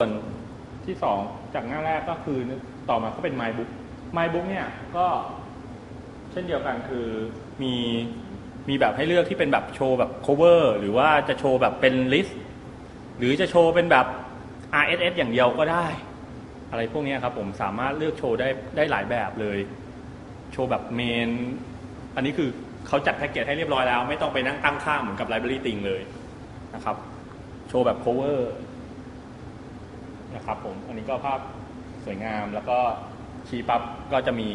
ส่วนที่สองจากหน้าแรกก็คือต่อมาก็เป็น My Book My Book เนี่ยก็เช่นเดียวกันคือมีมีแบบให้เลือกที่เป็นแบบโชว์แบบ cover หรือว่าจะโชว์แบบเป็น list หรือจะโชว์เป็นแบบ RSS อย่างเดียวก็ได้ อะไรพวกนี้ครับผมสามารถเลือกโชว์ได้ได้หลายแบบเลย โชว์แบบเมน อันนี้คือเขาจัดแพ็กเกจให้เรียบร้อยแล้ว ไม่ต้องไปนั่งตั้งค่าเหมือนกับ Library ติงเลยนะครับ โชว์แบบ cover ครับผมอันนี้ก็ภาพสวยงามแล้วก็ชี้ปั๊บก็จะมี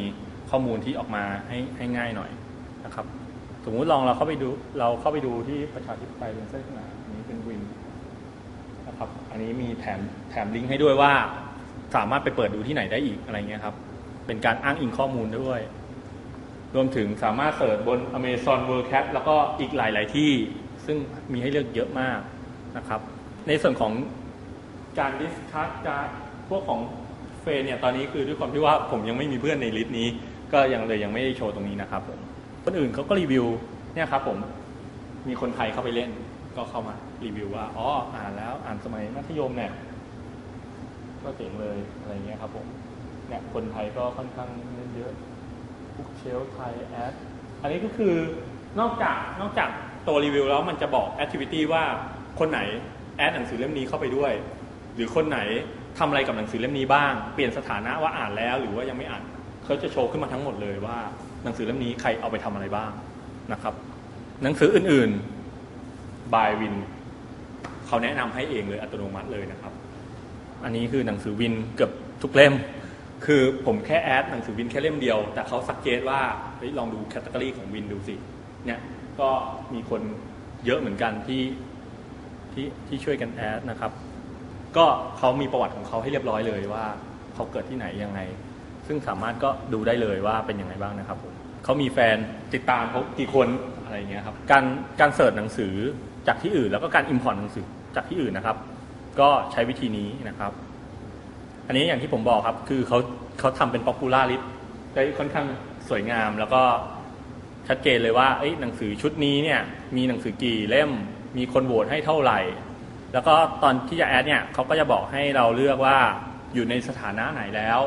ข้อมูลที่ออกมาให้ให้ง่ายหน่อยนะครับ สมมุติลองเราเข้าไปดูเราเข้าไปดูที่ประชาธิปไตยเป็นเส้นขนาดอันนี้เป็นวินนะครับ อันนี้มีแถมแถมลิงก์ให้ด้วยว่า สามารถไปเปิดดูที่ไหนได้อีกอะไรเงี้ยครับ เป็นการอ้างอิงข้อมูลด้วย รวมถึงสามารถเสิร์ชบน Amazon World Cat แล้วก็อีกหลาย ๆ ที่ ซึ่งมีให้เลือกเยอะมากนะครับ ในส่วนของ การดิสคัสการพวกของเฟนเนี่ยตอนนี้คือด้วยความที่ว่าผมยังไม่มีเพื่อนในลิสต์นี้ ก็ยังเลยยังไม่ได้โชว์ตรงนี้นะครับผมคนอื่นเขาก็รีวิวเนี่ยครับผมมีคนไทยเข้าไปเล่นก็เข้ามารีวิวว่าอ๋ออ่านแล้วอ่านสมัยมัธยมเนี่ยก็เจ๋งเลยอะไรเงี้ยครับผมเนี่ยคนไทยก็ค่อนข้างเล่นเยอะบุกเชลไทยแอดอันนี้ก็คือนอกจากนอกจากตัวรีวิวแล้วมันจะบอกแอคทิวิตี้ว่าคนไหนแอดหนังสือเล่มนี้เข้าไปด้วย หรือคนไหนทำอะไรกับหนังสือเล่มนี้บ้าง เปลี่ยนสถานะว่าอ่านแล้วหรือว่ายังไม่อ่านเขาจะโชว์ขึ้นมาทั้งหมดเลยว่า หนังสือเล่มนี้ใครเอาไปทำอะไรบ้างนะครับ หนังสืออื่นๆบายวินเขาแนะนำให้เองเลยอัตโนมัติเลยนะครับ อันนี้คือหนังสือวินเกือบทุกเล่ม คือผมแค่แอดหนังสือวินแค่เล่มเดียว แต่เขาสักเกตว่าเฮ้ยลองดูแคตตาล็อของวินดูสิเนี่ยก็มีคนเยอะเหมือนกันที่ที่ที่ช่วยกันแอดนะครับ ก็เขามีประวัติของเขาให้เรียบร้อยเลยว่าเขาเกิดที่ไหนยังไง ซึ่งสามารถก็ดูได้เลยว่าเป็นยังไงบ้างนะครับผมเขามีแฟนติดตามเขากี่คนอะไรเงี้ยครับการการเสิร์ชหนังสือจากที่อื่น แล้วก็การอิมพอร์ตหนังสือจากที่อื่นนะครับ ก็ใช้วิธีนี้นะครับ อันนี้อย่างที่ผมบอกครับ คือเขาเขาทำเป็นป๊อปปูล่าลิสได้ค่อนข้างสวยงามแล้วก็ชัดเจนเลยว่าหนังสือชุดนี้เนี่ยมีหนังสือกี่เล่มมีคนโหวตให้เท่าไหร่ แล้วก็ตอนที่จะแอดเนี่ยเขาก็จะบอกให้เราเลือกว่าอยู่ในสถานะไหนแล้ว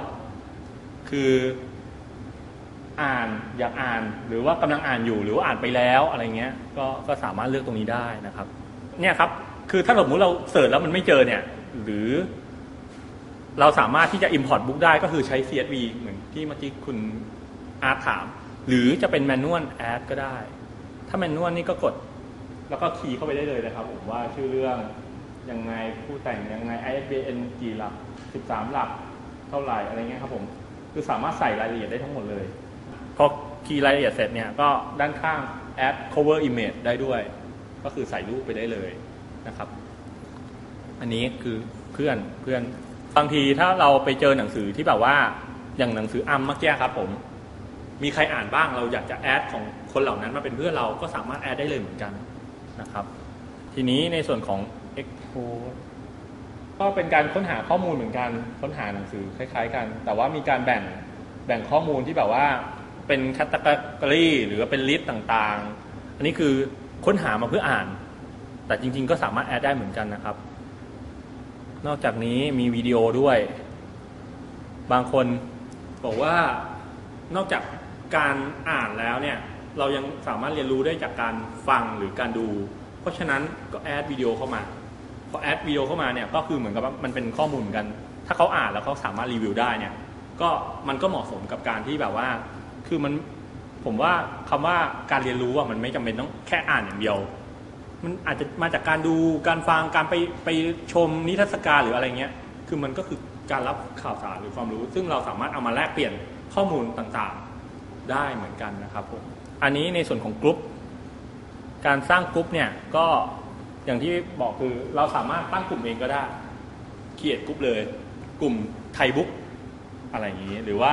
คืออ่านอยากอ่านหรือว่ากำลังอ่านอยู่หรือว่าอ่านไปแล้วอะไรเงี้ยก็ก็สามารถเลือกตรงนี้ได้นะครับ เนี่ยครับคือถ้าสมมติเราเสิร์ชแล้วมันไม่เจอเนี่ย หรือ เราสามารถที่จะ Import Book ได้ก็คือใช้ CSV เหมือนที่เมื่อกี้คุณอาร์ถาม หรือจะเป็นแมนนวลแอดก็ได้ ถ้าแมนนวลนี่ก็กด แล้วก็คีย์เข้าไปได้เลยนะครับ ผมว่าชื่อเรื่อง ยังไงผู้แต่งยังไง ISBN กี่หลัก 13 หลักเท่าไหร่อะไรเงี้ยครับผมคือสามารถใส่รายละเอียดได้ทั้งหมดเลยพอคีย์รายละเอียดเสร็จเนี่ยก็ด้านข้าง add cover image ได้ด้วย ก็คือใส่รูปไปได้เลยนะครับ อันนี้คือเพื่อนเพื่อนบางทีถ้าเราไปเจอหนังสือที่แบบว่าอย่างหนังสืออัมเมื่อกี้ครับผม มีใครอ่านบ้างเราอยากจะแอดของคนเหล่านั้นมาเป็นเพื่อนเราก็สามารถแอดได้เลยเหมือนกันนะครับ ทีนี้ในส่วนของ Expo ก็เป็นการค้นหาข้อมูลเหมือนกันค้นหาหนังสือคล้าย ๆ กัน แต่ว่ามีการแบ่งแบ่งข้อมูลที่แบบว่าเป็นแคตตากรีหรือว่าเป็นลิสต์ต่างๆ อันนี้คือค้นหามาเพื่ออ่าน แต่จริง ๆ ก็สามารถแอดได้เหมือนกันนะครับ นอกจากนี้มีวิดีโอด้วย บางคนบอกว่านอกจากการอ่านแล้วเนี่ยเรายังสามารถเรียนรู้ได้จากการฟังหรือการดู เพราะฉะนั้นก็แอดวิดีโอเข้ามา แอดวิดีโอเข้ามาเนี่ยก็คือเหมือนกับว่ามันเป็นข้อมูลกัน ถ้าเขาอ่านแล้วเขาสามารถรีวิวได้เนี่ยก็มันก็เหมาะสมกับการที่แบบว่า คือมันผมว่าคำว่าการเรียนรู้อะมันไม่จำเป็นต้องแค่อ่านอย่างเดียว มันอาจจะมาจากการดูการฟังการไปไปชมนิทรรศการหรืออะไรเงี้ย คือมันก็คือการรับข่าวสารหรือความรู้ ซึ่งเราสามารถเอามาแลกเปลี่ยนข้อมูลต่างๆได้เหมือนกันนะครับผมอันนี้ในส่วนของกลุ่มการสร้างกลุ่มเนี่ยก็ อย่างที่บอกคือเราสามารถตั้งกลุ่มเองก็ได้เขียนกลุ่มเลย กลุ่มไทยบุ๊กอะไรอย่างนี้ หรือว่า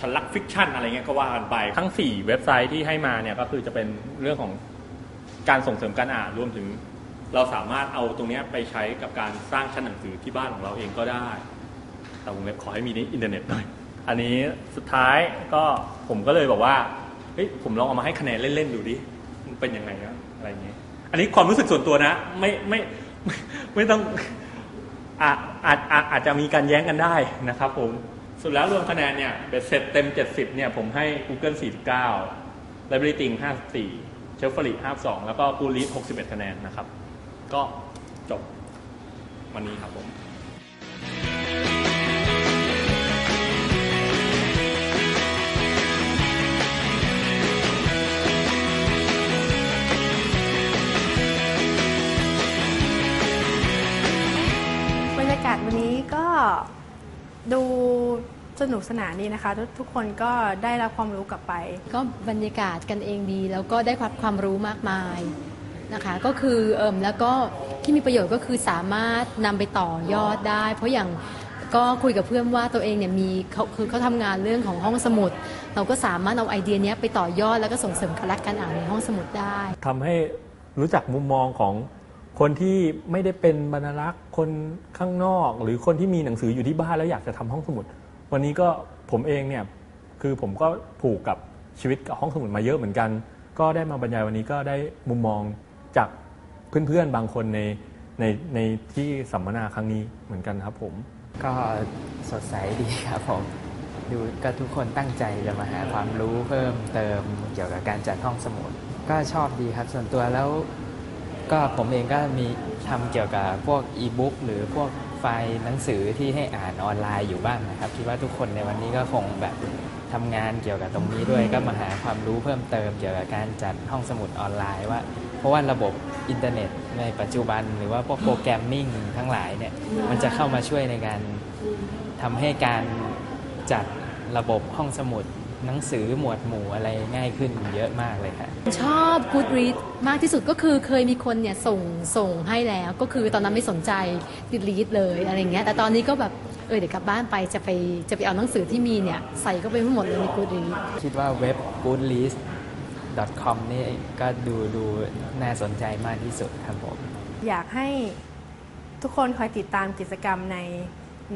ฉันรักฟิกชันอะไรเงี้ยก็ว่ากันไปทั้ง 4 เว็บไซต์ที่ให้มาเนี่ยก็คือจะเป็นเรื่องของการส่งเสริมการอ่านรวมถึง เราสามารถเอาตรงนี้ไปใช้กับการสร้างชั้นหนังสือที่บ้านของเราเองก็ได้ แต่วงเล็บขอให้มีในอินเทอร์เน็ตหน่อยอันนี้สุดท้ายก็ผมก็เลยบอกว่าเฮ้ยผมลองเอามาให้คะแนนเล่นๆดูดิมันเป็นยังไงนะอะไรเงี้ย อันนี้ความรู้สึกส่วนตัวนะไม่ไม่ไม่ไม่ต้องอาจอาจอาจจะมีการแย้งกันได้นะครับผมสุดแล้วรวมคะแนนเนี่ยเบ็ดเสร็จเต็ม 70 เนี่ยผมให้ Google 49 Library t i n 54 s h e l f r y 52 แล้วก็ g o o l e a d 61 คะแนนนะครับ ก็จบวันนี้ครับผม ดูสนุกสนานดีนะคะทุกทุกคนก็ได้รับความรู้กลับไป ก็บรรยากาศกันเองดี แล้วก็ได้ความความรู้มากมายนะคะ ก็คือเอิมแล้วก็ที่มีประโยชน์ก็คือสามารถนำไปต่อยอดได้ เพราะอย่างก็คุยกับเพื่อนว่าตัวเองเนี่ยมีเขาคือเขาทำงานเรื่องของห้องสมุด เราก็สามารถเอาไอเดียเนี้ยไปต่อยอดแล้วก็ส่งเสริมการรักการอ่านในห้องสมุดได้ ทำให้รู้จักมุมมองของ คนที่ไม่ได้เป็นบรรณารักษ์คนข้างนอก หรือคนที่มีหนังสืออยู่ที่บ้านแล้วอยากจะทำห้องสมุด วันนี้ก็ผมเองเนี่ยคือผมก็ผูกกับชีวิตกับห้องสมุดมาเยอะเหมือนกัน ก็ได้มาบรรยายวันนี้ก็ได้มุมมองจากเพื่อนๆบางคนในในในที่สัมมนาครั้งนี้เหมือนกันครับผม ก็สดใสดีครับผมดูก็ทุกคนตั้งใจจะมาหาความรู้เพิ่มเติมเกี่ยวกับการจัดห้องสมุด ก็ชอบดีครับส่วนตัวแล้ว ก็ผมเองก็มีทำเกี่ยวกับพวกอีบุ๊กหรือพวกไฟล์หนังสือที่ให้อ่านออนไลน์อยู่บ้างนะครับคิดว่าทุกคนในวันนี้ก็คงแบบทำงานเกี่ยวกับตรงนี้ด้วยก็มาหาความรู้เพิ่มเติมเกี่ยวกับการจัดห้องสมุดออนไลน์ว่า เพราะว่าระบบอินเทอร์เน็ตในปัจจุบันหรือว่าพวกโปรแกรมมิ่งทั้งหลายเนี่ยมันจะเข้ามาช่วยในการทำให้การจัดระบบห้องสมุด หนังสือหมวดหมู่อะไรง่ายขึ้นเยอะมากเลยค่ะ ชอบ Goodreads มากที่สุดก็คือเคยมีคนเนี่ยส่งส่งให้แล้วก็คือตอนนั้นไม่สนใจติดลีดเลยอะไรเงี้ยแต่ตอนนี้ก็แบบเออเดี๋ยวกลับบ้านไปจะไปจะไปเอาหนังสือที่มีเนี่ยใส่เข้าไปทั้งหมดเลยใน Goodreads คิดว่าเว็บ goodlist com นี่ก็ดูดูน่าสนใจมากที่สุดครับผม อยากให้ทุกคนคอยติดตามกิจกรรมใน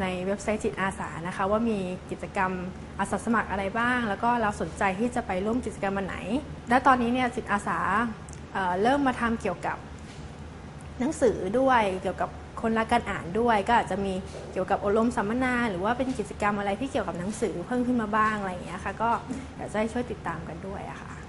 ในเว็บไซต์จิตอาสานะคะ ว่ามีกิจกรรมอาสาสมัครอะไรบ้าง แล้วก็เราสนใจที่จะไปร่วมกิจกรรมวันไหน และตอนนี้เนี่ยจิตอาสาเเริ่มมาทำเกี่ยวกับหนังสือด้วยเกี่ยวกับคนรักการอ่านด้วย ก็อาจจะมีเกี่ยวกับอบรมสัมมนา หรือว่าเป็นกิจกรรมอะไรที่เกี่ยวกับหนังสือเพิ่มขึ้นมาบ้างอะไรอย่างเงี้ยค่ะก็อยากจะให้ช่วยติดตามกันด้วยอะค่ะ